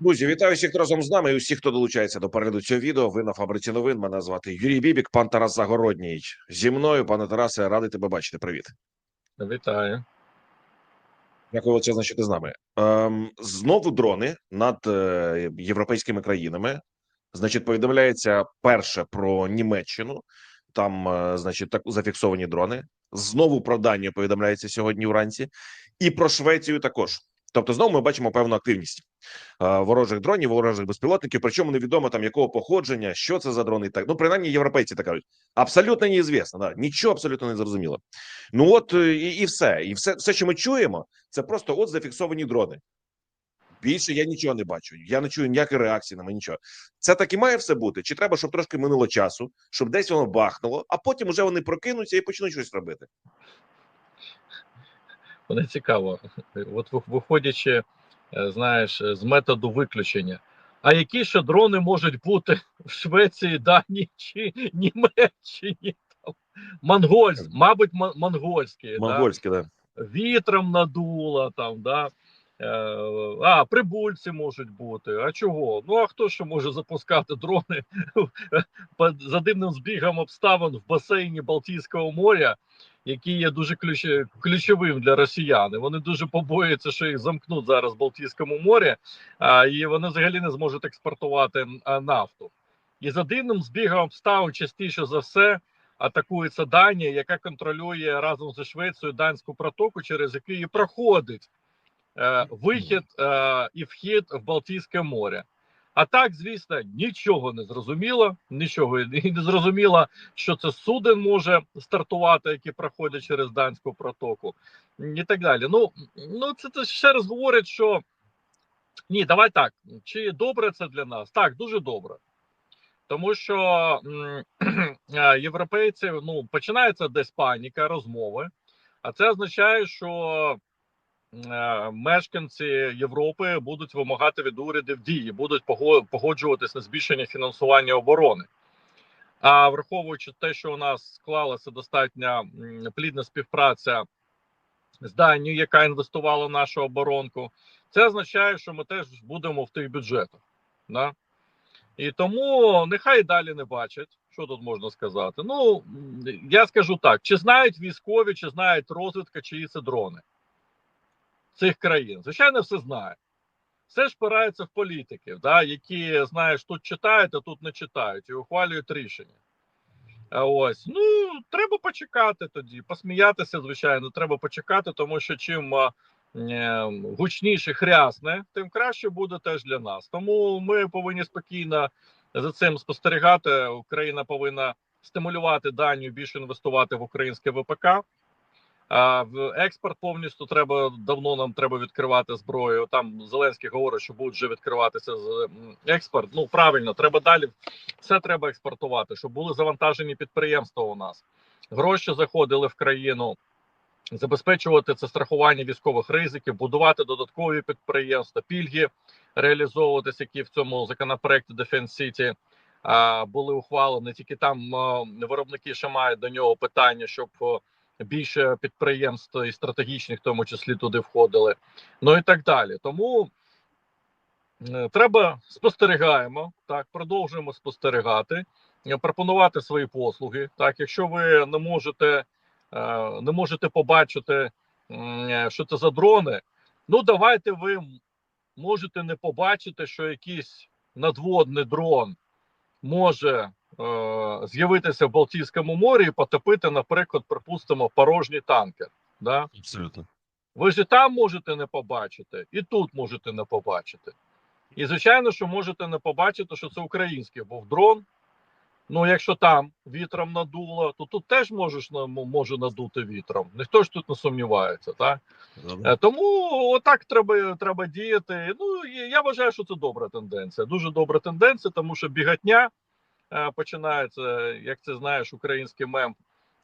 Друзі, вітаю всіх, хто разом з нами і усіх, хто долучається до перегляду цього відео. Ви на фабриці новин. Мене звати Юрій Бібік, пан Тарас Загородній. Зі мною, пане Тарасе, радий тебе бачити. Привіт. Вітаю. Дякую величезно, що ти з нами. Ем, знову дрони над е, європейськими країнами. Значить, повідомляється перше про Німеччину. Там, е, значить, так зафіксовані дрони. Знову про Данію повідомляється сьогодні вранці, і про Швецію також. Тобто, знову ми бачимо певну активність ворожих дронів, ворожих безпілотників. Причому невідомо там якого походження, що це за дрони. і Так ну принаймні європейці так кажуть. Абсолютно неізвісно, да нічого абсолютно не зрозуміло. Ну от е, і, і все, і все, все, що ми чуємо, це просто от зафіксовані дрони. Більше я нічого не бачу. Я не чую ніякої реакції на мене нічого. Це так і має все бути? Чи треба, щоб трошки минуло часу, щоб десь воно бахнуло, а потім уже вони прокинуться і почнуть щось робити? Мене цікаво. От виходячи, знаєш, з методу виключення. А які ще дрони можуть бути в Швеції, Данії чи Німеччині? Там, Монгольськ, мабуть, мо- монгольські. Да? Да. Вітром надуло там, да. Е, А, прибульці можуть бути. А чого? Ну а хто ще може запускати дрони за дивним збігом обставин в басейні Балтійського моря, який є дуже ключ... ключовим для росіян. Вони дуже побоюються, що їх замкнуть зараз в Балтійському морі, а, і вони взагалі не зможуть експортувати нафту. І за дивним збігом обставин частіше за все атакується Данія, яка контролює разом зі Швецією данську протоку, через яку проходить е, вихід е, і вхід в Балтійське море. А так, звісно, нічого не зрозуміло, нічого і не зрозуміло, що це суден може стартувати, які проходять через данську протоку, і так далі. Ну, ну це, це ще раз говорить, що ні, давай так. Чи добре це для нас? Так, дуже добре. Тому що європейці ну починається десь паніка, розмови, а це означає, що мешканці Європи будуть вимагати від урядів дії, будуть пого- погоджуватись на збільшення фінансування оборони. А враховуючи те, що у нас склалася достатньо плідна співпраця з Данією, яка інвестувала в нашу оборонку, це означає, що ми теж будемо в тих бюджетах. Да? І тому нехай далі не бачать, що тут можна сказати. Ну я скажу так: чи знають військові, чи знають розвідка, чиї це дрони цих країн? Звичайно, все знає. Все ж спирається в політиків, да, які, знаєш, тут читають, а тут не читають і ухвалюють рішення. Ось ну треба почекати тоді, посміятися, звичайно, треба почекати, тому що чим е, гучніше хрясне, тим краще буде теж для нас. Тому ми повинні спокійно за цим спостерігати. Україна повинна стимулювати Данію більше інвестувати в українське ВПК. Експорт повністю треба давно нам треба відкривати зброю. Там Зеленський говорить, що будуть вже відкриватися експорт. Ну правильно, треба далі. Все треба експортувати, щоб були завантажені підприємства у нас. Гроші заходили в країну, забезпечувати це страхування військових ризиків, будувати додаткові підприємства, пільги реалізовуватись, які в цьому законопроекті Defense City були ухвалені. Тільки там виробники ще мають до нього питання, щоб більше підприємств і стратегічних, в тому числі туди входили. Ну і так далі. Тому е, треба спостерігаємо, так, продовжуємо спостерігати, е, пропонувати свої послуги. Так, якщо ви не можете, е, не можете побачити, що це за дрони, ну давайте ви можете не побачити, що якийсь надводний дрон може з'явитися в Балтійському морі і потопити, наприклад, припустимо, порожній танкер. Да? Абсолютно. Ви ж і там можете не побачити, і тут можете не побачити. І звичайно, що можете не побачити, що це український був дрон. Ну, якщо там вітром надуло, то тут теж можеш може надути вітром. Ніхто ж тут не сумнівається, так? Е, Тому отак треба, треба діяти. Ну я вважаю, що це добра тенденція. Дуже добра тенденція, тому що бігатня е, починається, як це знаєш, український мем.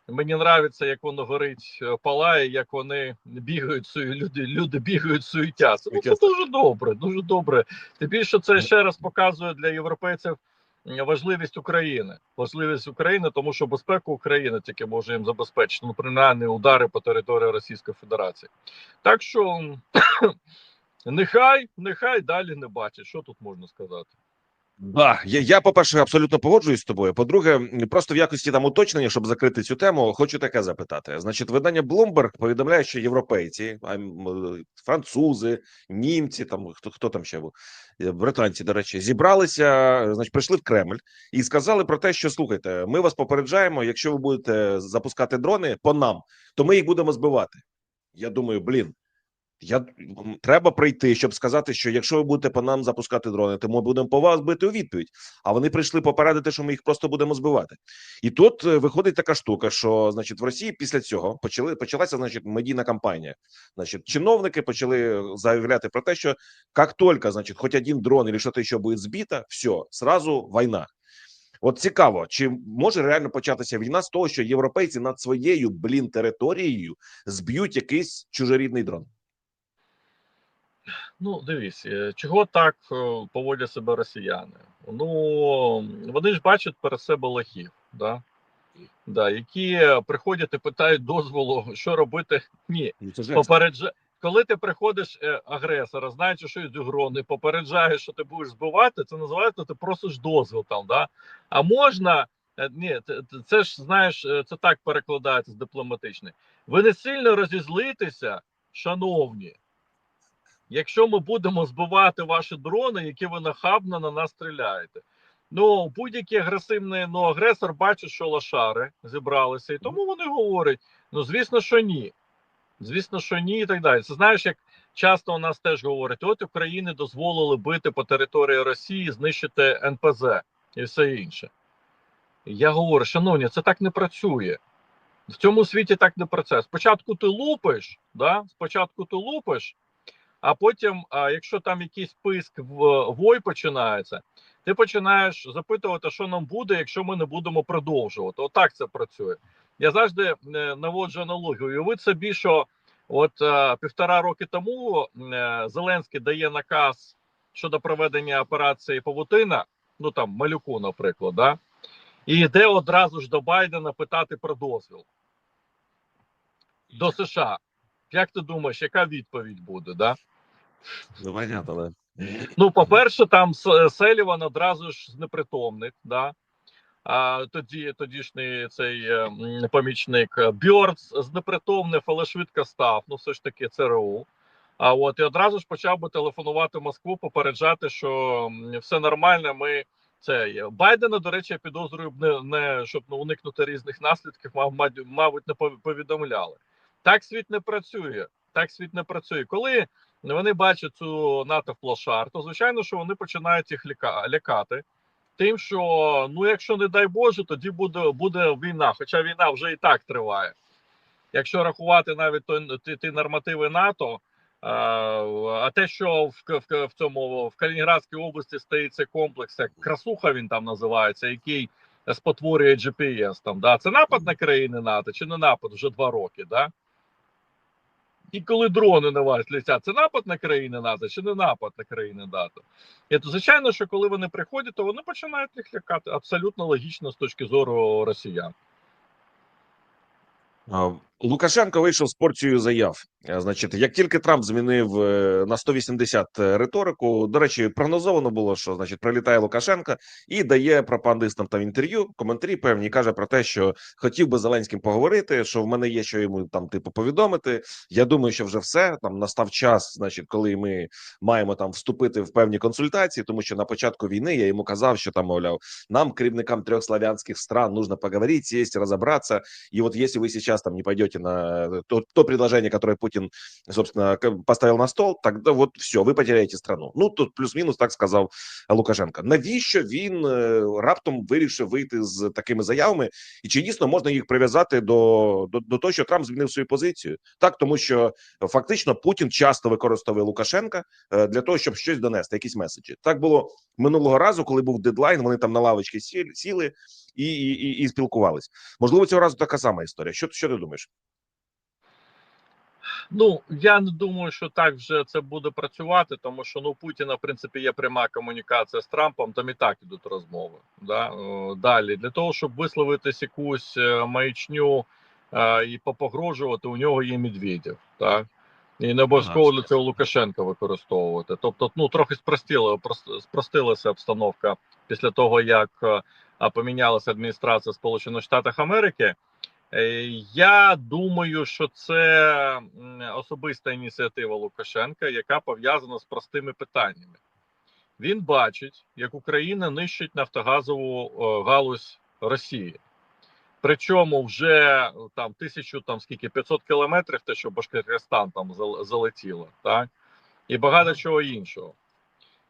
Мені нравиться, як воно горить, е, палає, як вони бігають люди, люди бігають суетяться. Ну, це дуже добре, дуже добре. Тим більше це ще раз показує для європейців важливість України. Важливість України, тому що безпеку України тільки може їм забезпечити, ну принаймні удари по території Російської Федерації. Так що Нехай, нехай далі не бачить. Що тут можна сказати? Да, я, я по-перше, абсолютно погоджуюсь з тобою. По-друге, просто в якості там уточнення, щоб закрити цю тему, хочу таке запитати. Значить, видання Bloomberg повідомляє, що європейці, е, французи, німці, там хто хто там ще був, е, британці, до речі, зібралися, значить, прийшли в Кремль і сказали про те, що слухайте, ми вас попереджаємо, якщо ви будете запускати дрони по нам, то ми їх будемо збивати. Я думаю, блін. Я треба прийти, щоб сказати, що якщо ви будете по нам запускати дрони, то ми будемо по вас бити у відповідь. А вони прийшли попередити, що ми їх просто будемо збивати. І тут е, виходить така штука, що значить в Росії після цього почали почалася значить медійна кампанія. Значить, чиновники почали заявляти про те, що як тільки, значить, хоч один дрон або щось ще буде збито, все, сразу війна. От цікаво, чи може реально початися війна з того, що європейці над своєю блін територією зб'ють якийсь чужорідний дрон? Ну, дивись, е, чого так е, поводять себе росіяни? Ну вони ж бачать перед себе лохів, да? Да, які приходять і питають дозволу, що робити. Ні, Ну, це ж попередж... коли ти приходиш е, агресора, знаючи, що йдуть дрони, попереджаєш, що ти будеш збивати, це називається ти просиш дозвіл там. Да? А можна. Ні, це, ж знаєш, це так перекладається з дипломатичний. Ви не сильно розізлитеся, шановні, якщо ми будемо збивати ваші дрони, які ви нахабно на нас стріляєте. Ну, будь-який агресивний ну, агресор бачить, що лошари зібралися, і тому вони говорять: ну, звісно, що ні. Звісно, що ні, і так далі. Це знаєш, як часто у нас теж говорять: от України дозволили бити по території Росії, знищити НПЗ і все інше. Я говорю, шановні, це так не працює. В цьому світі так не працює. Спочатку ти лупиш, да? спочатку ти лупиш, а потім, якщо там якийсь писк в вой починається, ти починаєш запитувати, що нам буде, якщо ми не будемо продовжувати. Отак це працює. Я завжди е, наводжу аналогію. Уявіть собі, що от е, півтора роки тому е, Зеленський дає наказ щодо проведення операції Павутина, ну там малюку, наприклад, да? і йде одразу ж до Байдена питати про дозвіл до США. Як ти думаєш, яка відповідь буде? Да? Ну, але Ну, по-перше, там Селіван одразу ж знепритомник, да? А тоді тодішній цей е, помічник е, Бьорц знепритомнив, але швидко став. Ну, все ж таки, ЦРУ. А от і одразу ж почав би телефонувати в Москву, попереджати, що все нормально. Ми це. Байдена, до речі, я підозрюю, не, не щоб не уникнути різних наслідків, мав, мабуть, не повідомляли. Так світ не працює. Так світ не працює. Коли вони бачать цю НАТО флошар, то звичайно, що вони починають їх лякати. Тим, що ну, якщо не дай Боже, тоді буде буде війна. Хоча війна вже і так триває. Якщо рахувати навіть той, ті, ті нормативи НАТО, а, а те, що в, в, в цьому в Калінінградській області стоїть цей комплекс, як красуха він там називається, який спотворює GPS. Там да це напад на країни НАТО чи не напад вже два роки, да? І коли дрони на вас летять, це напад на країни НАТО чи не напад на країни НАТО? І то, звичайно, що коли вони приходять, то вони починають їх лякати. Абсолютно логічно з точки зору росіян. Лукашенко вийшов з порцією заяв. Е, Значить, як тільки Трамп змінив е, на 180 риторику, до речі, прогнозовано було, що значить прилітає Лукашенко і дає пропагандистам там інтерв'ю, коментарі певні і каже про те, що хотів би Зеленським поговорити, що в мене є що йому там типу повідомити. Я думаю, що вже все там настав час, значить, коли ми маємо там вступити в певні консультації, тому що на початку війни я йому казав, що там мовляв, нам керівникам трьох славянських стран нужно поговорити, сесть, розібратися. И вот если вы сейчас там не пойдете на то, то предложение, которое Путин, собственно, поставил на стол, тогда вот все, ви потеряєте страну. Ну тут плюс-мінус так сказав Лукашенко. Навіщо він е, раптом вирішив вийти з такими заявами? І чи дійсно можна їх прив'язати до, до, до того, що Трамп змінив свою позицію? Так, тому що фактично Путін часто використовує Лукашенка для того, щоб щось донести, якісь меседжі. Так було минулого разу, коли був дедлайн. Вони там на лавочці сіли і, і, і, і спілкувались. Можливо, цього разу така сама історія. Що, що ти думаєш? Ну я не думаю, що так вже це буде працювати, тому що ну Путіна в принципі є пряма комунікація з Трампом. Там і так ідуть розмови. Да? Далі для того, щоб висловитись якусь е, маячню е, і попогрожувати, у нього є Медведєв. Так І не обов'язково для цього Лукашенка використовувати. Тобто, ну трохи спростила, прос- спростилася обстановка після того, як е, помінялася адміністрація Сполучених Штатів Америки. Е, Я думаю, що це особиста ініціатива Лукашенка, яка пов'язана з простими питаннями. Він бачить, як Україна нищить нафтогазову е, галузь Росії. Причому вже там тисячу, там скільки 500 кілометрів, те, що Башкортостан там залетіло, так і багато чого іншого.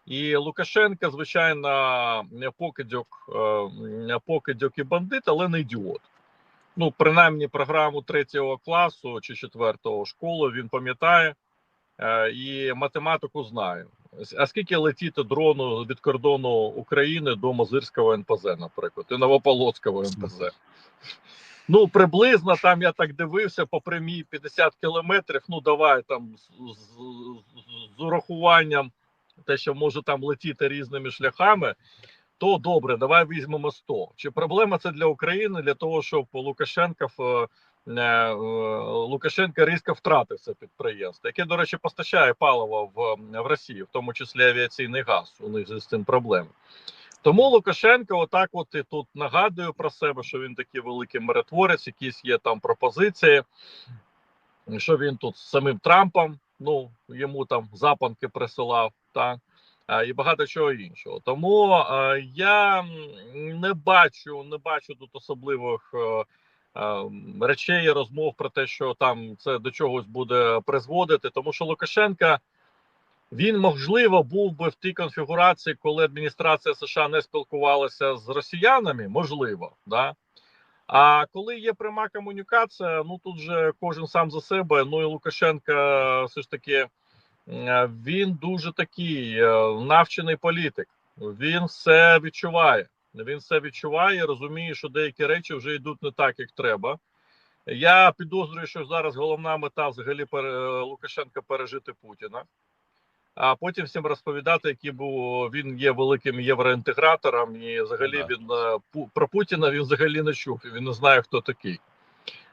І Лукашенка, звичайно, не покидьок, е, не покидьок і бандит, але не ідіот. Ну, принаймні, програму третього класу чи четвертого школи він пам'ятає е, і математику знає. А скільки летіти дрону від кордону України до Мозирського НПЗ, наприклад, і Новополоцького НПЗ? Ну, приблизно там я так дивився по прямій 50 кілометрів. Ну, давай там з, з, з урахуванням те, що може там летіти різними шляхами, то добре, давай візьмемо 100. Чи проблема це для України для того, щоб Лукашенка в е, е, Лукашенка різко втратив це підприємство, яке, до речі, постачає паливо в, в Росію, в тому числі авіаційний газ. У них з цим проблеми. Тому Лукашенко, отак, от і тут нагадує про себе, що він такий великий миротворець, якісь є там пропозиції, що він тут з самим Трампом, ну йому там запанки присилав, так і багато чого іншого. Тому я не бачу, не бачу тут особливих е, е, речей, розмов про те, що там це до чогось буде призводити, тому що Лукашенка. Він можливо був би в тій конфігурації, коли адміністрація США не спілкувалася з росіянами, можливо, да. А коли є пряма комунікація, ну тут же кожен сам за себе. Ну і Лукашенка все ж таки він дуже такий е, навчений політик. Він все відчуває. Він все відчуває, розуміє, що деякі речі вже йдуть не так, як треба. Я підозрюю, що зараз головна мета взагалі пере- Лукашенка пережити Путіна а потім всім розповідати, який був він є великим євроінтегратором, і взагалі Ага. він е, про Путіна він взагалі не чув, він не знає, хто такий.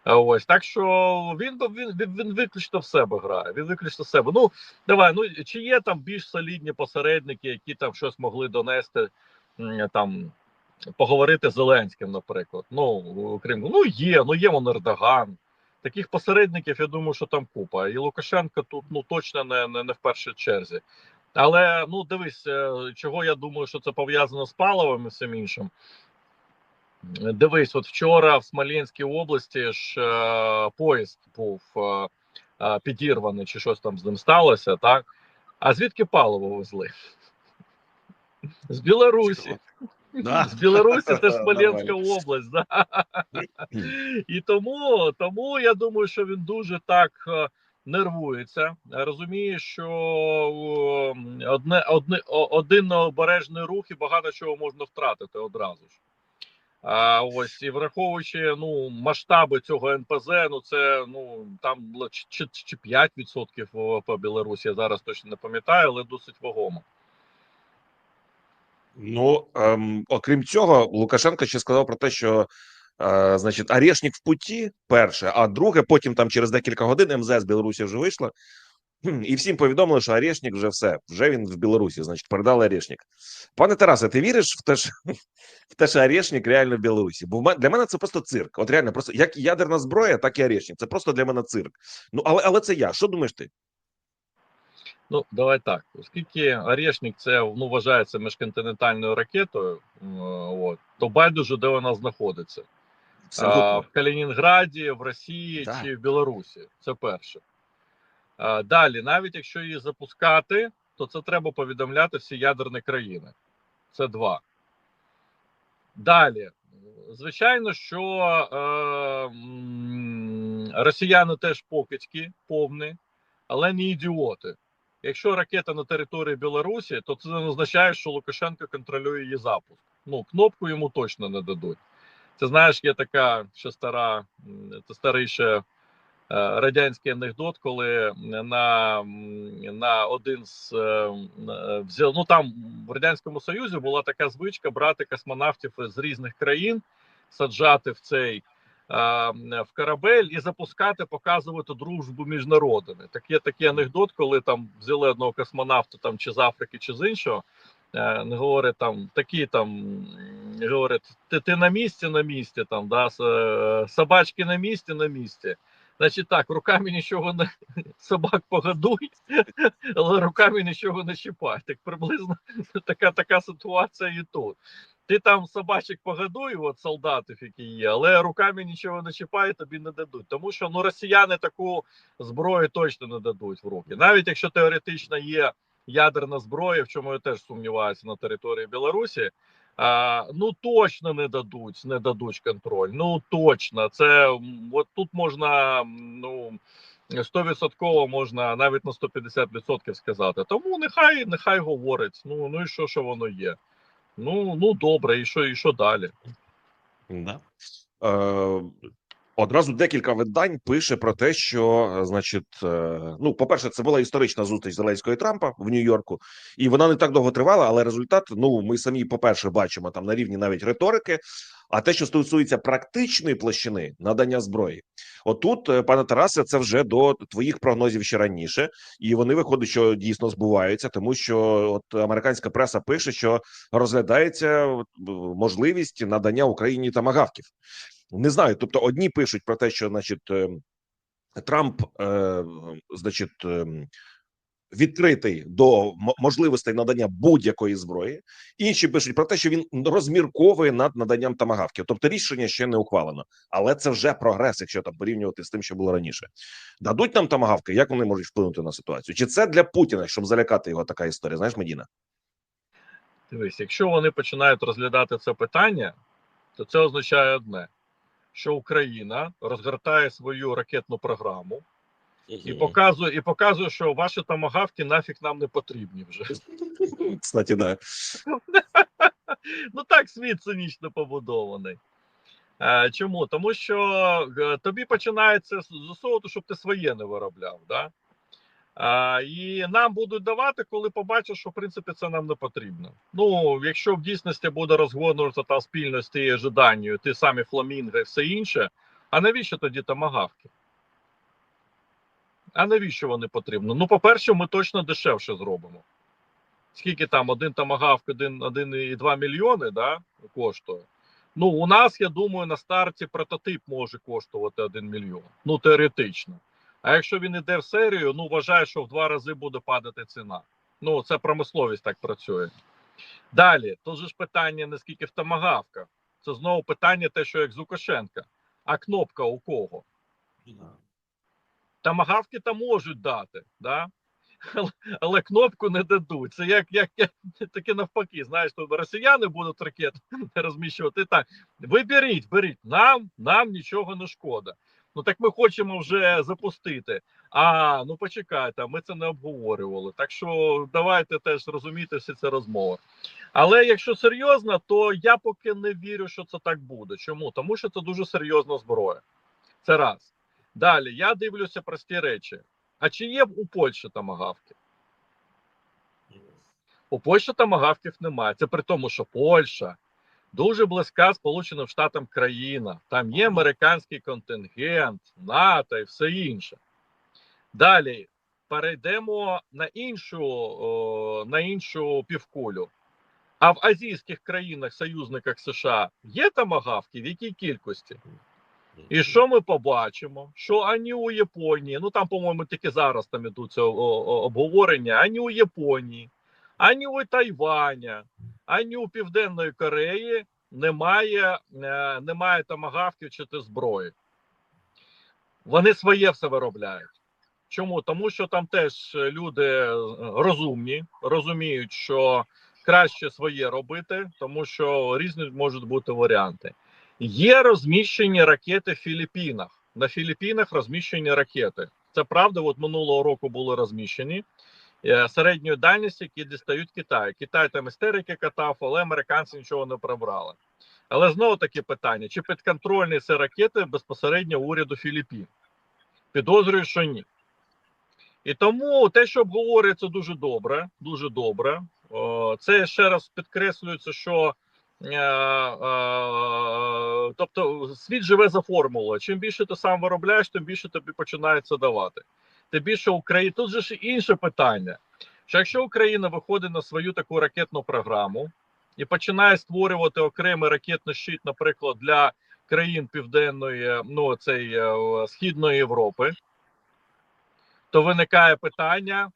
А Ось так що він він, він, виключно в себе грає. Він виключно в себе. Ну давай. Ну чи є там більш солідні посередники, які там щось могли донести там. Поговорити з Зеленським, наприклад. Ну, крім ну є, ну є вон Ердоган. Таких посередників, я думаю, що там купа. І Лукашенко тут ну точно не, не, не в першій черзі. Але ну дивись, е, чого я думаю, що це пов'язано з паливом і всім іншим. Дивись, от вчора в Смоленській області ж е, поїзд був е, е, підірваний, чи щось там з ним сталося, так? А звідки паливо везли? З Білорусі. Да. З Білорусі це Смоленська область. Да? І тому, тому я думаю, що він дуже так е, нервується. Розуміє, що одне, одне, один необережний рух і багато чого можна втратити одразу ж. А ось і враховуючи ну масштаби цього НПЗ, ну це ну там чи, чи, чи 5% ВВП Білорусі, я зараз точно не пам'ятаю, але досить вагомо. Ну ем, окрім цього, Лукашенко ще сказав про те, що е, значить Орешник в путі, перше, а друге, потім там через декілька годин МЗС Білорусі вже вийшла. І всім повідомили, що Орешник вже все, вже він в Білорусі, значить, передали Орешник. Пане Тарасе, ти віриш в те, що, в те, що Орешник реально в Білорусі? Бо для мене це просто цирк. От реально, просто як ядерна зброя, так і Орешник. Це просто для мене цирк. Ну, але, але це я. Що думаєш ти? Ну, давай так. Оскільки Орешник це ну, вважається міжконтинентальною ракетою, от, то байдуже, де вона знаходиться. А, в Калінінграді, в Росії Так. чи в Білорусі. Це перше. Далі, навіть якщо її запускати, то це треба повідомляти всі ядерні країни. Це два. Далі. Звичайно, що е, росіяни теж покидьки повні, але не ідіоти. Якщо ракета на території Білорусі, то це не означає, що Лукашенко контролює її запуск. Ну, кнопку йому точно не дадуть. Це знаєш, є така ще стара, це старий ще радянський анекдот, коли на, на один з е, е, взяв, ну там в радянському союзі була така звичка брати космонавтів з різних країн, саджати в цей в корабель і запускати, показувати дружбу між народами. Так є такий анекдот, коли там взяли одного космонавта там чи з Африки, чи з іншого. Е, говорить там такі там говорить, ти ти на місці на місці, там да е, собачки на місці на місці. Значить, так, руками нічого не собак погодуй, але руками нічого не чіпай. Так приблизно така така ситуація і тут. Ти там собачок погодуй, от солдатів, які є, але руками нічого не чіпай, тобі не дадуть. Тому що ну росіяни таку зброю точно не дадуть в руки. Навіть якщо теоретично є ядерна зброя, в чому я теж сумніваюся на території Білорусі. А, Ну точно не дадуть, не дадуть контроль. Ну точно, це от тут можна ну 100% можна навіть на 150% сказати. Тому нехай нехай говорить. Ну ну і що, що воно є? Ну ну добре, і що, і що далі? Да. Е, Одразу декілька видань пише про те, що значить, е, ну, по-перше, це була історична зустріч Зеленського і Трампа в Нью-Йорку, і вона не так довго тривала, але результат, ну ми самі, по-перше, бачимо там на рівні навіть риторики. А те, що стосується практичної площини надання зброї, отут, е, пане Тарасе, це вже до твоїх прогнозів ще раніше, і вони виходять, що дійсно збуваються, тому що от американська преса пише, що розглядається можливість надання Україні тамагавків. Не знаю. Тобто, одні пишуть про те, що, значить, е, Трамп, е, значить, е, відкритий до можливостей надання будь-якої зброї. Інші пишуть про те, що він розмірковує над наданням тамагавків. Тобто рішення ще не ухвалено, але це вже прогрес, якщо там порівнювати з тим, що було раніше. Дадуть нам тамагавки, як вони можуть вплинути на ситуацію? Чи це для Путіна, щоб залякати його така історія? Знаєш, Медіна? Дивись, якщо вони починають розглядати це питання, то це означає одне що Україна розгортає свою ракетну програму і показує, і показує, що ваші тамагавки нафіг нам не потрібні вже. Кстати, да. Ну так світ цинічно побудований. Чому? Тому що е, тобі починається з усього, щоб ти своє не виробляв. Да? І нам будуть давати, коли побачать, що в принципі це нам не потрібно. Ну, якщо в дійсності буде розгонуватися та спільно з тією жаданню, ті самі фламінги і все інше, а навіщо тоді тамагавки? А навіщо вони потрібні? Ну, по-перше, ми точно дешевше зробимо. Скільки там один тамагавк, 1,2 мільйони да, коштує. Ну, у нас, я думаю, на старті прототип може коштувати 1 мільйон. Ну, теоретично. А якщо він іде в серію, ну вважаю, що в два рази буде падати ціна. Ну, це промисловість так працює. Далі, тут же ж питання не скільки в тамагавках. Це знову питання, те, що як з Лукашенка. А кнопка у кого? Тамагавки там можуть дати, да? але, але кнопку не дадуть. Це як як, як таке навпаки. Знаєш, тут росіяни будуть ракети розміщувати так. Ви беріть, беріть, нам, нам нічого не шкода. Ну так ми хочемо вже запустити. А ну почекайте, ми це не обговорювали. Так що давайте теж розуміти всі це розмови. Але якщо серйозно, то я поки не вірю, що це так буде. Чому? Тому що це дуже серйозна зброя. Це раз. Далі я дивлюся прості речі. А чи є у Польщі тамагавки? У Польщі тамагавків немає. Це при тому, що Польща дуже близька Сполученим Штатам країна. Там є американський контингент, НАТО і все інше. Далі перейдемо на іншу, на іншу півкулю. А в азійських країнах, союзниках США, є тамагавки, в якій кількості? І що ми побачимо? Що ані у Японії, ну там, по-моєму, тільки зараз там ідуть обговорення, ані у Японії, ані у Тайваня, ані у Південної Кореї немає е, немає тамагавків чи ти зброї. Вони своє все виробляють. Чому? Тому що там теж люди розумні, розуміють, що краще своє робити, тому що різні можуть бути варіанти. Є розміщені ракети в Філіппінах. На Філіппінах розміщені ракети. Це правда, от минулого року були розміщені. Е, середньої дальності, які дістають Китай. Китай там істерики катав, але американці нічого не прибрали. Але знову таки питання: чи підконтрольні це ракети безпосередньо уряду Філіппін? Підозрюю, що ні. І тому те, що обговорюється дуже добре, дуже добре. Це ще раз підкреслюється, що Е, е, тобто світ живе за формулою. Чим більше ти сам виробляєш, тим більше тобі починається давати. Тим більше Україна тут же ж інше питання. Що якщо Україна виходить на свою таку ракетну програму і починає створювати окремий ракетний щит, наприклад, для країн Південної, ну цей е, Східної Європи, то виникає питання: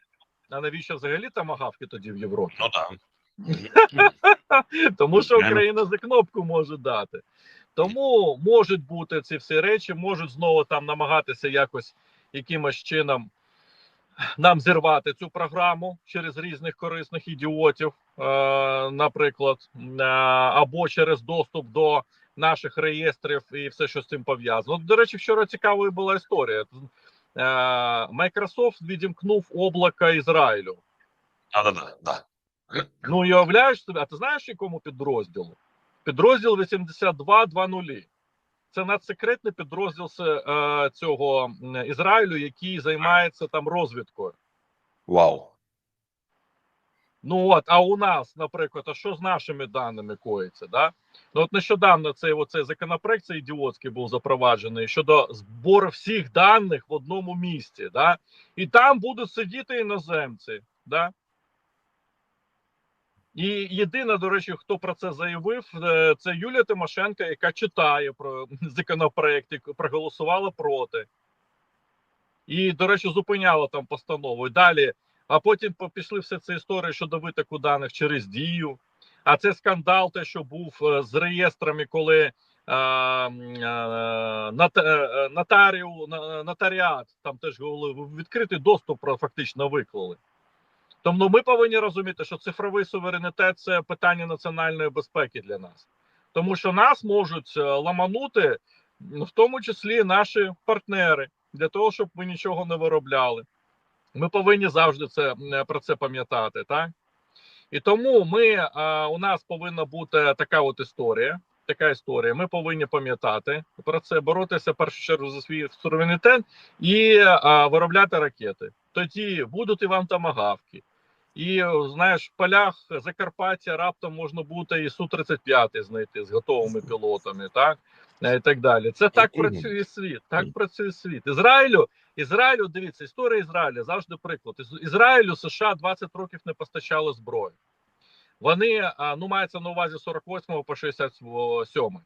а навіщо взагалі там агавки тоді в Європі? Ну так. Тому що Україна за кнопку може дати. Тому можуть бути ці всі речі, можуть знову там намагатися якось якимось чином нам зірвати цю програму через різних корисних ідіотів, е, наприклад, е, або через доступ до наших реєстрів і все, що з цим пов'язано. До речі, вчора цікавою була історія. Е, Microsoft відімкнув облако Ізраїлю. Да-да-да. да. Ну, і уявляєш собі, а ти знаєш якому підрозділу? Підрозділ 8220. Це надсекретний підрозділ е, цього Ізраїлю, який займається там розвідкою. Вау. Ну от, а у нас, наприклад, а що з нашими даними коїться? Да? Ну от нещодавно цей оцей законопроект цей ідіотський був запроваджений щодо збору всіх даних в одному місці, да? і там будуть сидіти іноземці. Да? І єдина, до речі, хто про це заявив, е, це Юлія Тимошенко, яка читає про законопроект проголосувала проти. І, до речі, зупиняла там постанову. Далі, а потім пішли все це історії щодо витоку даних через дію. А це скандал, те, що був е, з реєстрами, коли м, е, е, нотаріу, нотаріат, там теж були відкритий доступ фактично виклали. Тому ми повинні розуміти, що цифровий суверенітет це питання національної безпеки для нас, тому що нас можуть е, ламанути, в тому числі наші партнери, для того, щоб ми нічого не виробляли. Ми повинні завжди це про це пам'ятати, так? І тому ми е, у нас повинна бути така от історія. Така історія. Ми повинні пам'ятати про це, боротися в першу чергу за свій суверенітет і е, виробляти ракети. Тоді будуть і вам тамагавки. І знаєш, в полях Закарпаття раптом можна буде і су 35 знайти з готовими пілотами, так Е, і так далі. Це так працює світ. Так працює світ. Ізраїлю, Ізраїлю, дивіться, історія Ізраїля завжди приклад. Із- Ізраїлю США 20 років не постачали зброю. Вони ну мається на увазі з 48 по 67.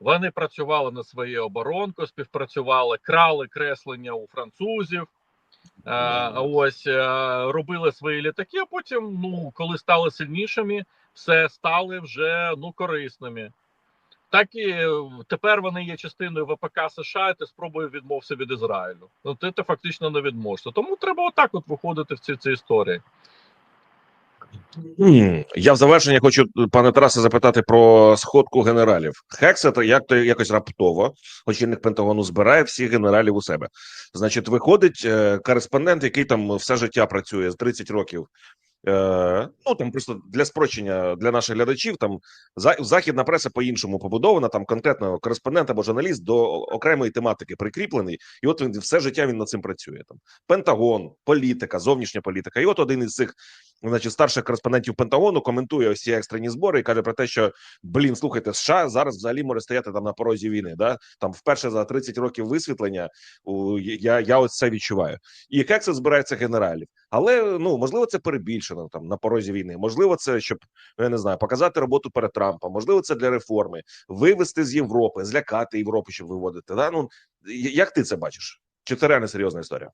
Вони працювали над своєю оборонкою, співпрацювали, крали креслення у французів. Е, ось е, робили свої літаки, а потім, ну, коли стали сильнішими, все стали вже ну корисними. Так і е, тепер вони є частиною ВПК США, і ти спробує відмовся від Ізраїлю. Ну ти, ти фактично не відможешся. Тому треба отак от виходити в ці, ці історії. Я в завершення хочу пане Тарасе запитати про сходку генералів. Хексет як то якось раптово очільник Пентагону збирає всіх генералів у себе. Значить, виходить е, кореспондент, який там все життя працює з 30 років. Е, ну там просто для спрощення для наших глядачів. Там за, західна преса по-іншому побудована. Там конкретно кореспондент або журналіст до окремої тематики прикріплений, і от він все життя він над цим працює. Там Пентагон, політика, зовнішня політика. І от один із цих значить, старших кореспондентів Пентагону коментує ось ці екстрені збори і каже про те, що блін, слухайте, США зараз взагалі може стояти там на порозі війни. Да там вперше за 30 років висвітлення. У я, я ось це відчуваю. І як це збирається генералів, але ну можливо, це перебільшено там на порозі війни. Можливо, це щоб ну, я не знаю, показати роботу перед Трампом. Можливо, це для реформи, вивести з Європи, злякати Європу, щоб виводити. Да? Ну як ти це бачиш? Чи це реально серйозна історія?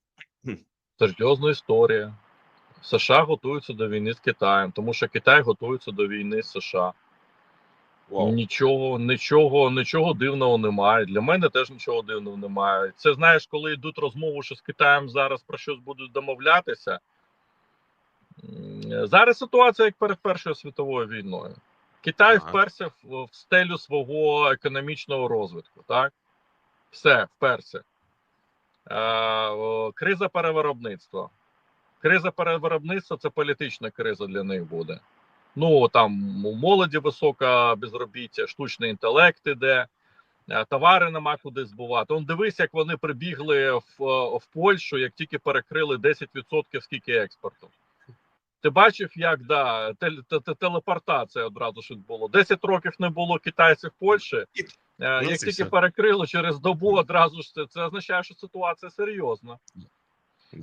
Серйозна історія. США готуються до війни з Китаєм, тому що Китай готується до війни з США. Вау. Нічого, нічого, нічого дивного немає. Для мене теж нічого дивного немає. Це знаєш, коли йдуть розмови, що з Китаєм зараз про щось будуть домовлятися. Зараз ситуація як перед Першою світовою війною. Китай Ага. вперся в, в стелю свого економічного розвитку. Так, все вперся. Е, криза перевиробництва. Криза перевиробництва це політична криза для них буде. Ну там у молоді висока безробіття, штучний інтелект іде, товари нема куди збувати. Он дивись, як вони прибігли в, в Польщу, як тільки перекрили 10% скільки експорту. Ти бачив, як да, тел- те- те- телепортація одразу ж було. 10 років не було китайців в Польщі. Е, ну, Як тільки перекрило через добу, одразу ж це, це означає, що ситуація серйозна.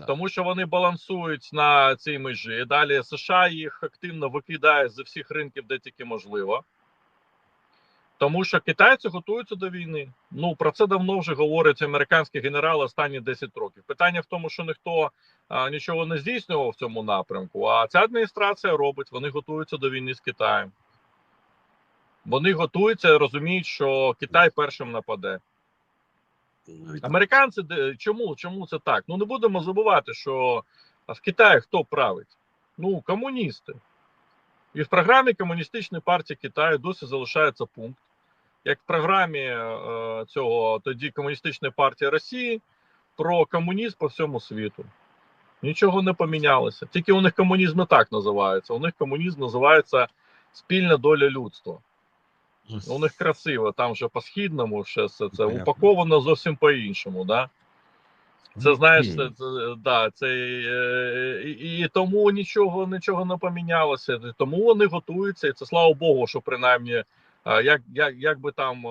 Тому що вони балансують на цій межі. Далі США їх активно викидає з всіх ринків, де тільки можливо. Тому що китайці готуються до війни. Ну про це давно вже говорять американські генерали останні 10 років. Питання в тому, що ніхто а, нічого не здійснював в цьому напрямку. А ця адміністрація робить. Вони готуються до війни з Китаєм. Вони готуються і розуміють, що Китай першим нападе. Американці чому? Чому це так? Ну не будемо забувати, що в Китаї хто править? Ну, комуністи. І в програмі Комуністичної партії Китаю досі залишається пункт, як в програмі е, цього тоді Комуністичної партії Росії про комунізм по всьому світу. Нічого не помінялося. Тільки у них комунізм не так називається. У них комунізм називається спільна доля людства. У них красиво, там же по східному ще це, це упаковано зовсім по-іншому. Да? Це знаєш, це, це да, це е, і, і тому нічого нічого не помінялося. Тому вони готуються, і це слава Богу, що принаймні, як, як, як би там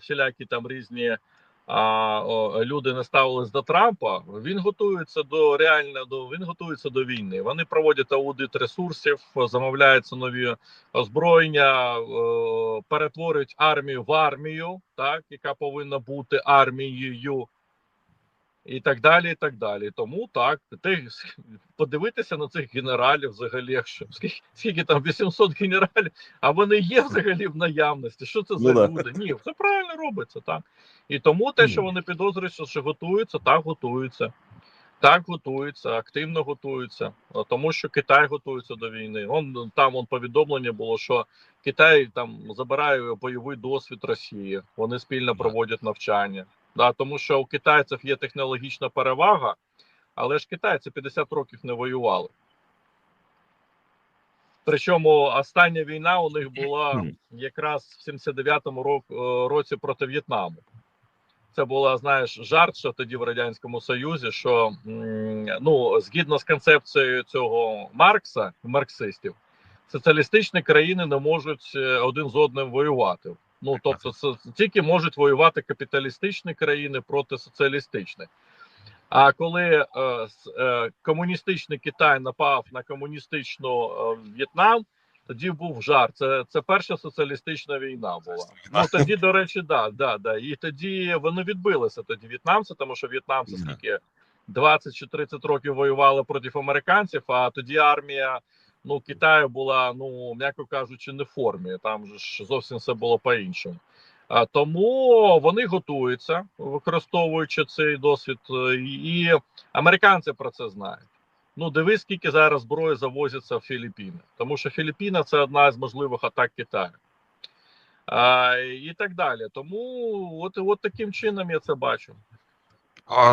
всілякі там різні а, о, люди не ставились до Трампа, він готується до реально до він готується до війни. Вони проводять аудит ресурсів, замовляються нові озброєння, е, перетворюють армію в армію, так яка повинна бути армією і так далі. і так далі. Тому так, ти подивитися на цих генералів взагалі, якщо скільки, скільки там 800 генералів, а вони є взагалі в наявності. Що це Ну за да. люди? Ні, це правильно робиться, так. І тому те, що вони підозрюють, що- що готуються, так готуються. Так готуються, активно готуються, тому що Китай готується до війни. Он там он повідомлення було, що Китай там забирає бойовий досвід Росії. Вони спільно проводять навчання. Да, тому що у китайців є технологічна перевага, але ж китайці 50 років не воювали. Причому остання війна у них була якраз в 79-му е, році проти В'єтнаму. Це була, знаєш, жарт, що тоді в Радянському Союзі, що ну, згідно з концепцією цього Маркса, марксистів, соціалістичні країни не можуть е, один з одним воювати. Ну тобто, тільки можуть воювати капіталістичні країни проти соціалістичних. А коли е, е, комуністичний Китай напав на комуністичну е, В'єтнам, тоді був жар. Це, це перша соціалістична війна була. Ну тоді, до речі, да, да, да. І тоді вони відбилися тоді в'єтнамці, тому що в'єтнамці скільки 20 чи 30 років воювали проти американців, а тоді армія ну, Китаю була, ну, м'яко кажучи, не в формі. Там же ж зовсім все було по-іншому. А, тому вони готуються, використовуючи цей досвід, е, і американці про це знають. Ну, дивись, скільки зараз зброї завозяться в Філіппіни, тому що Філіппіна це одна з можливих атак Китаю. А, і так далі. Тому от, от таким чином я це бачу.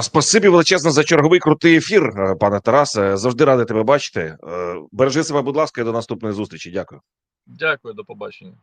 Спасибі величезно за черговий крутий ефір, е, пане Тарасе. Завжди радий тебе бачити. Е, Бережи себе, будь ласка, і до наступної зустрічі. Дякую. Дякую, до побачення.